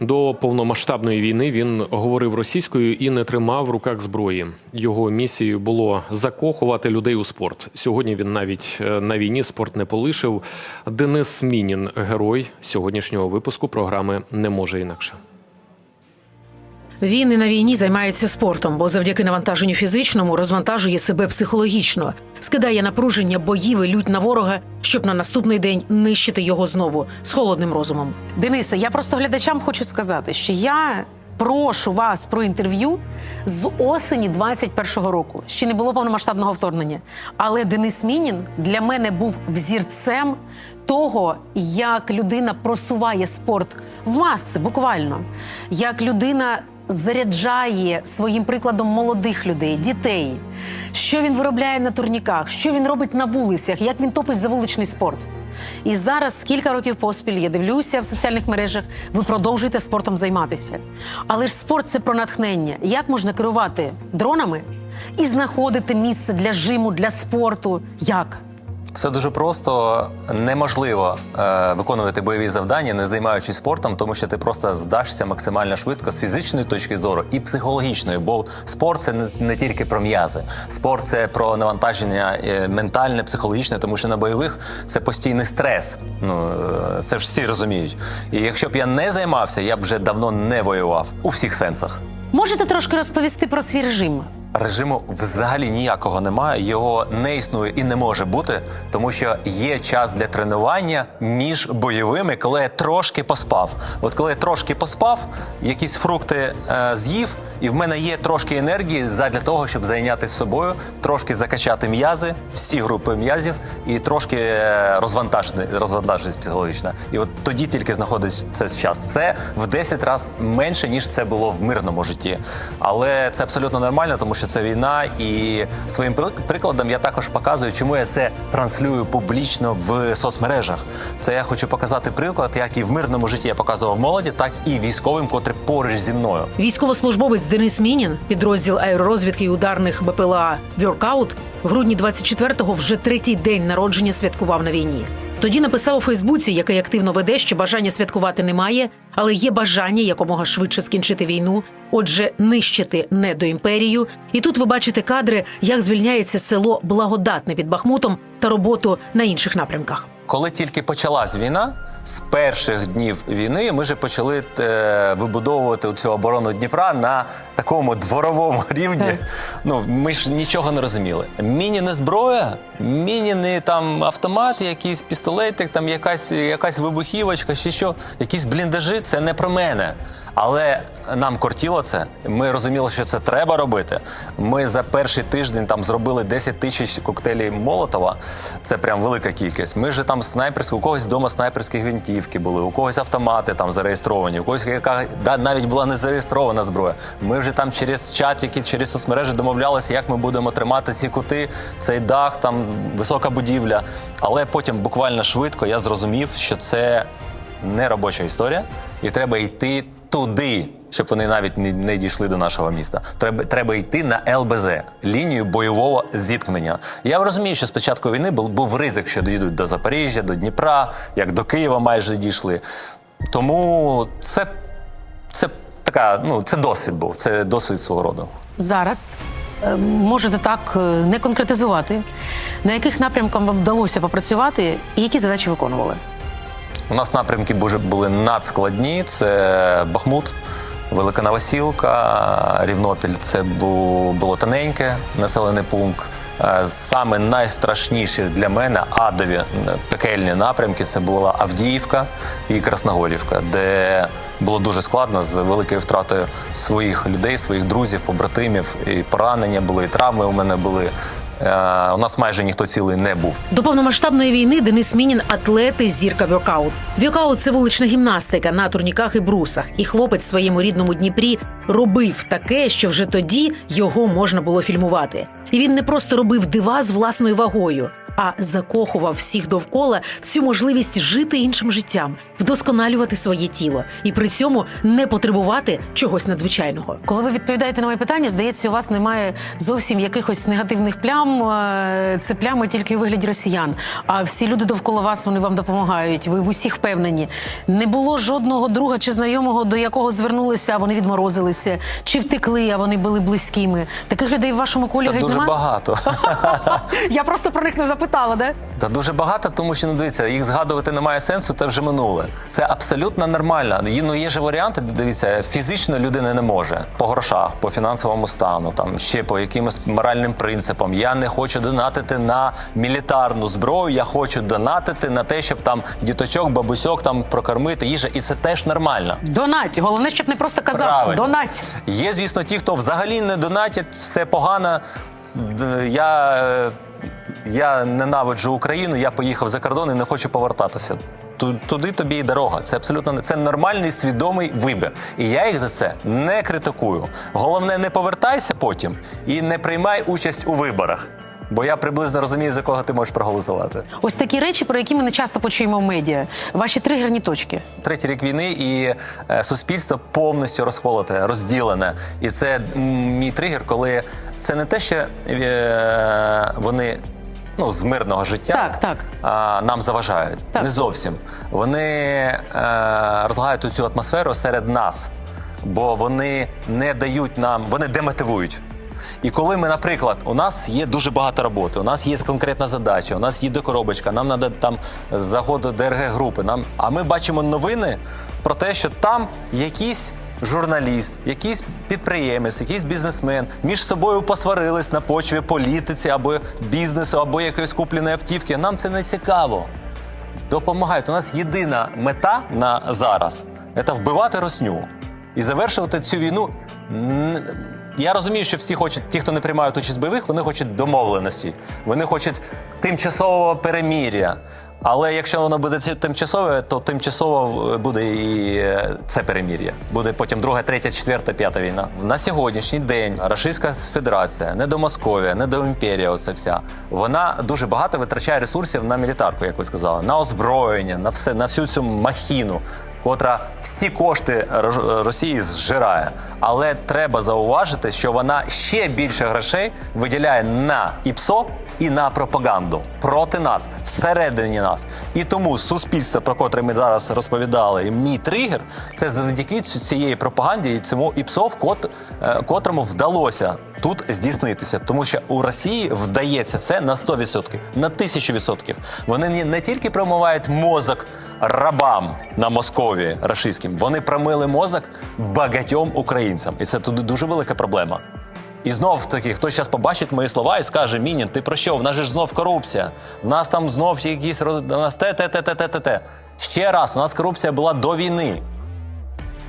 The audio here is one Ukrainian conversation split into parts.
До повномасштабної війни він говорив російською і не тримав в руках зброї. Його місією було закохувати людей у спорт. Сьогодні він навіть е, на війні спорт не полишив. Денис Мінін, герой сьогоднішнього випуску програми Не може інакше. Він і на війні займається спортом, бо завдяки навантаженню фізичному розвантажує себе психологічно, скидає напруження, боїв і лють на ворога, щоб на наступний день нищити його знову з холодним розумом. Денисе, я просто глядачам хочу сказати, що я прошу вас про інтерв'ю з осені 21-го року. Ще не було повномасштабного вторгнення. Але Денис Мінін для мене був взірцем того, як людина просуває спорт в маси, буквально, як людина. Заряджає своїм прикладом молодих людей, дітей, що він виробляє на турніках, що він робить на вулицях, як він топить за вуличний спорт. І зараз кілька років поспіль я дивлюся в соціальних мережах. Ви продовжуєте спортом займатися. Але ж спорт це про натхнення. Як можна керувати дронами і знаходити місце для жиму, для спорту? Як? Це дуже просто неможливо е, виконувати бойові завдання, не займаючись спортом, тому що ти просто здашся максимально швидко з фізичної точки зору і психологічної. Бо спорт це не, не тільки про м'язи, спорт це про навантаження е, ментальне, психологічне, тому що на бойових це постійний стрес. Ну е, це ж всі розуміють. І якщо б я не займався, я б вже давно не воював у всіх сенсах. Можете трошки розповісти про свій режим? Режиму взагалі ніякого немає, його не існує і не може бути, тому що є час для тренування між бойовими, коли я трошки поспав. От коли я трошки поспав, якісь фрукти е, з'їв, і в мене є трошки енергії задля того, щоб зайнятися собою, трошки закачати м'язи, всі групи м'язів, і трошки е, розвантажити, розвантажитись психологічно. І от тоді тільки знаходиться час. Це в 10 разів менше, ніж це було в мирному житті. Але це абсолютно нормально, тому це війна, і своїм прикладом я також показую, чому я це транслюю публічно в соцмережах. Це я хочу показати приклад, як і в мирному житті я показував молоді, так і військовим, котрі поруч зі мною. Військовослужбовець Денис Мінін, підрозділ аеророзвідки і ударних БПЛА «Вьоркаут» в грудні 24-го вже третій день народження святкував на війні. Тоді написав у Фейсбуці, який активно веде, що бажання святкувати немає, але є бажання якомога швидше скінчити війну, отже, нищити недоімперію. І тут ви бачите кадри, як звільняється село Благодатне під Бахмутом та роботу на інших напрямках. Коли тільки почалась війна, з перших днів війни ми вже почали е, вибудовувати цю оборону Дніпра на такому дворовому рівні. Ну ми ж нічого не розуміли. Міні не зброя, міні не там автомат, якийсь пістолетик, там якась, якась вибухівочка, чи що, якісь бліндажі. Це не про мене. Але нам кортіло це. Ми розуміли, що це треба робити. Ми за перший тиждень там зробили 10 тисяч коктейлів Молотова. Це прям велика кількість. Ми ж там снайперські, у когось вдома снайперські гвинтівки були, у когось автомати там зареєстровані, у когось яка навіть була не зареєстрована зброя. Ми вже там через чатики, через соцмережі домовлялися, як ми будемо тримати ці кути, цей дах, там висока будівля. Але потім буквально швидко я зрозумів, що це не робоча історія, і треба йти туди, щоб вони навіть не, дійшли до нашого міста. Треба, треба йти на ЛБЗ лінію бойового зіткнення. Я розумію, що з початку війни був, був ризик, що дійдуть до Запоріжжя, до Дніпра, як до Києва майже дійшли. Тому це така, ну це досвід був, це досвід свого роду. Зараз е, можете так е, не конкретизувати, на яких напрямках вам вдалося попрацювати і які задачі виконували? У нас напрямки були надскладні. Це Бахмут, Велика Новосілка, Рівнопіль. Це було тоненьке населений пункт. Е, Саме найстрашніші для мене адові пекельні напрямки це була Авдіївка і Красногорівка, де було дуже складно з великою втратою своїх людей, своїх друзів, побратимів. І поранення були, і травми у мене були. Е, У нас майже ніхто цілий не був. До повномасштабної війни Денис Мінін атлет і зірка вьокаут. Вьокаут – це вулична гімнастика на турніках і брусах. І хлопець в своєму рідному Дніпрі робив таке, що вже тоді його можна було фільмувати. І він не просто робив дива з власною вагою, а закохував всіх довкола в цю можливість жити іншим життям, вдосконалювати своє тіло і при цьому не потребувати чогось надзвичайного. Коли ви відповідаєте на моє питання, здається, у вас немає зовсім якихось негативних плям. Е, Це плями тільки у вигляді росіян. А всі люди довкола вас вони вам допомагають. Ви в усіх впевнені. Не було жодного друга чи знайомого, до якого звернулися, а вони відморозилися, чи втекли, а вони були близькими. Таких людей в вашому колі Та геть дуже нема? багато. Я просто про них не запитала, де? Та дуже багато, тому що ну дивіться, їх згадувати немає сенсу, це вже минуле. Це абсолютно нормально. Є, ну, є ж варіанти, дивіться, фізично людина не може по грошах, по фінансовому стану, там ще по якимось моральним принципам. Я не хочу донатити на мілітарну зброю, я хочу донатити на те, щоб там діточок, бабусьок там прокормити їжа, і це теж нормально. Донать. Головне, щоб не просто казав. Правильно. Донать. Є, звісно, ті, хто взагалі не донатять, все погано. Я, я ненавиджу Україну, я поїхав за кордон і не хочу повертатися. Ту- Туди тобі і дорога. Це абсолютно не- це нормальний свідомий вибір. І я їх за це не критикую. Головне, не повертайся потім і не приймай участь у виборах. Бо я приблизно розумію, за кого ти можеш проголосувати. Ось такі речі, про які ми не часто почуємо в медіа. Ваші тригерні точки. Третій рік війни і е, суспільство повністю розколоте, розділене. І це мій тригер, коли це не те, що е, вони ну, з мирного життя Так, так. а, нам заважають. Так. Не зовсім. Вони е, розлагають цю атмосферу серед нас, бо вони не дають нам, вони демотивують. І коли ми, наприклад, у нас є дуже багато роботи, у нас є конкретна задача, у нас є докоробочка, нам треба там заход ДРГ групи. Нам, а ми бачимо новини про те, що там якісь журналіст, якийсь підприємець, якийсь бізнесмен між собою посварились на почві політиці або бізнесу, або якоїсь купленої автівки. Нам це не цікаво. Допомагають. У нас єдина мета на зараз це вбивати росню і завершувати цю війну. Я розумію, що всі хочуть, ті, хто не приймають участь в бойових, вони хочуть домовленості, вони хочуть тимчасового перемір'я. Але якщо воно буде тимчасове, то тимчасово е, буде і е, це перемір'я. Буде потім друга, третя, четверта, п'ята війна. На сьогоднішній день Російська Федерація, не до Московія, не до імперія, оце вся вона дуже багато витрачає ресурсів на мілітарку, як ви сказали, на озброєння, на все, на всю цю махіну. Котра всі кошти Ро- Росії зжирає, але треба зауважити, що вона ще більше грошей виділяє на ІПСО і на пропаганду проти нас, всередині нас. І тому суспільство, про котре ми зараз розповідали, мій тригер, це завдяки цієї пропаганді і цьому ІПСО, кот, е, котрому вдалося тут здійснитися. Тому що у Росії вдається це на 100%, на 1000%. Вони не- не тільки промивають мозок рабам на Московії рашистським, вони промили мозок багатьом українцям. І це тут дуже велика проблема. І знов таки, хтось зараз побачить мої слова і скаже: Мінін, ти про що? В нас же ж знов корупція. В нас там знов якісь роз- у нас те, те, те, те, те, те, те. Ще раз, у нас корупція була до війни.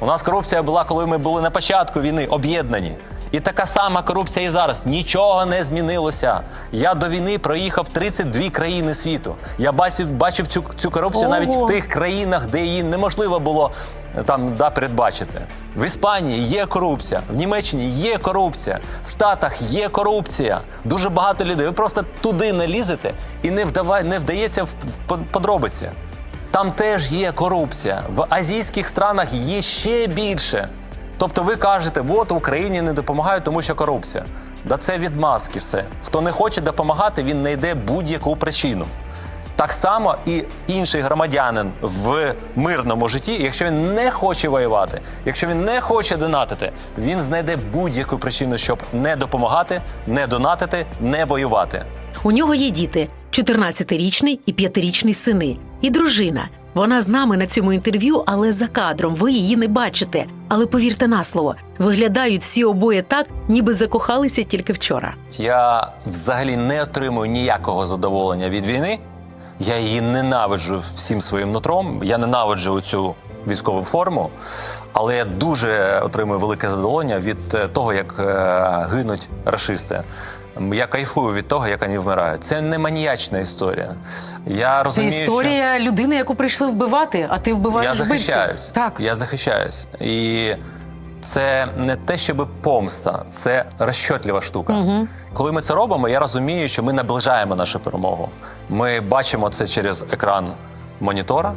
У нас корупція була, коли ми були на початку війни, об'єднані. І така сама корупція і зараз. Нічого не змінилося. Я до війни проїхав 32 країни світу. Я бачив, бачив цю, цю корупцію Ого. навіть в тих країнах, де її неможливо було е, там да, передбачити. В Іспанії є корупція, в Німеччині є корупція, в Штатах є корупція. Дуже багато людей. Ви просто туди не лізете і не, вдавай, не вдається в, в подробиці. Там теж є корупція. В азійських странах є ще більше. Тобто ви кажете, от Україні не допомагають, тому що корупція. Да це відмазки все. Хто не хоче допомагати, він знайде будь-яку причину. Так само і інший громадянин в мирному житті, якщо він не хоче воювати, якщо він не хоче донатити, він знайде будь-яку причину, щоб не допомагати, не донатити, не воювати. У нього є діти: 14-річний і 5-річний сини, і дружина. Вона з нами на цьому інтерв'ю, але за кадром ви її не бачите. Але повірте на слово, виглядають всі обоє так, ніби закохалися тільки вчора. Я взагалі не отримую ніякого задоволення від війни. Я її ненавиджу всім своїм нутром. Я ненавиджу цю військову форму, але я дуже отримую велике задоволення від е, того, як е, гинуть рашисти. Я кайфую від того, як вони вмирають. Це не маніячна історія. Я Це розумію, що... історія людини, яку прийшли вбивати, а ти вбиваєш Я захищаюсь. Так. Я захищаюсь. І це не те, щоб помста, це розчотлива штука. Коли ми це робимо, я розумію, що ми наближаємо нашу перемогу. Ми бачимо це через екран монітора.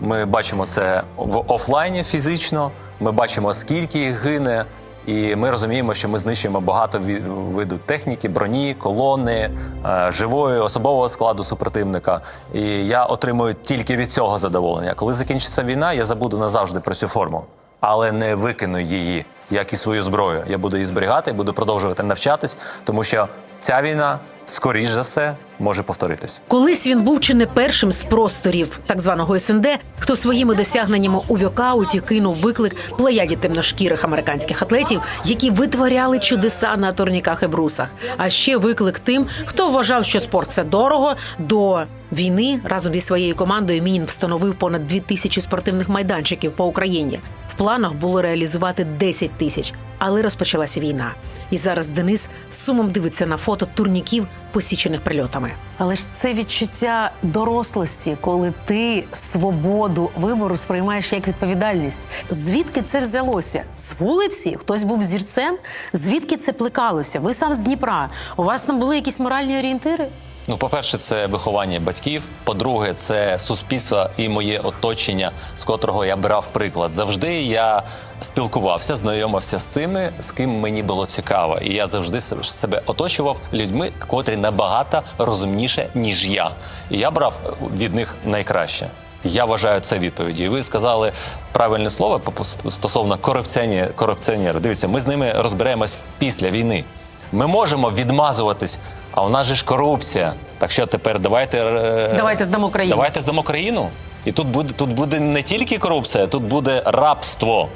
Ми бачимо це в офлайні фізично. Ми бачимо, скільки їх гине. І ми розуміємо, що ми знищуємо багато виду техніки, броні, колони, е, живої особового складу супротивника. І я отримую тільки від цього задоволення. Коли закінчиться війна, я забуду назавжди про цю форму, але не викину її, як і свою зброю. Я буду її зберігати, буду продовжувати навчатись, тому що ця війна, скоріш за все, може повторитись. Колись він був чи не першим з просторів так званого СНД, хто своїми досягненнями у вьокауті кинув виклик плеяді темношкірих американських атлетів, які витворяли чудеса на турніках і брусах. А ще виклик тим, хто вважав, що спорт це дорого. До війни разом зі своєю командою Мінін встановив понад дві тисячі спортивних майданчиків по Україні. В планах було реалізувати 10 тисяч, але розпочалася війна. І зараз Денис сумом дивиться на фото турніків, посічених прильотами. Але ж це відчуття дорослості, коли ти свободу вибору сприймаєш як відповідальність. Звідки це взялося? З вулиці хтось був зірцем? Звідки це плекалося? Ви сам з Дніпра. У вас там були якісь моральні орієнтири? Ну, по-перше, це виховання батьків. По-друге, це суспільство і моє оточення, з котрого я брав приклад. Завжди я спілкувався, знайомився з тими, з ким мені було цікаво. І я завжди себе- оточував людьми, котрі набагато розумніше, ніж я. І я брав від них найкраще. Я вважаю це відповіддю. І ви сказали правильне слово стосовно корупціонер, корупціонерів. Дивіться, ми з ними розберемось після війни. Ми можемо відмазуватись, а у нас же ж корупція. Так що тепер давайте е, Давайте здамо країну. Давайте здамо країну. І тут буде тут буде не тільки корупція, тут буде рабство.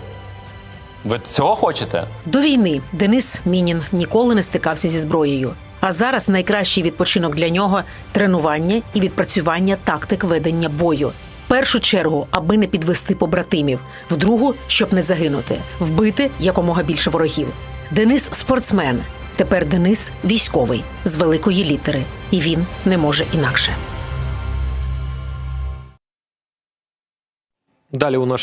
Ви цього хочете? До війни Денис Мінін ніколи не стикався зі зброєю. А зараз найкращий відпочинок для нього тренування і відпрацювання тактик ведення бою. В першу чергу, аби не підвести побратимів, в другу, щоб не загинути, вбити якомога більше ворогів. Денис спортсмен. Тепер Денис військовий з великої літери, і він не може інакше. Далі у нашому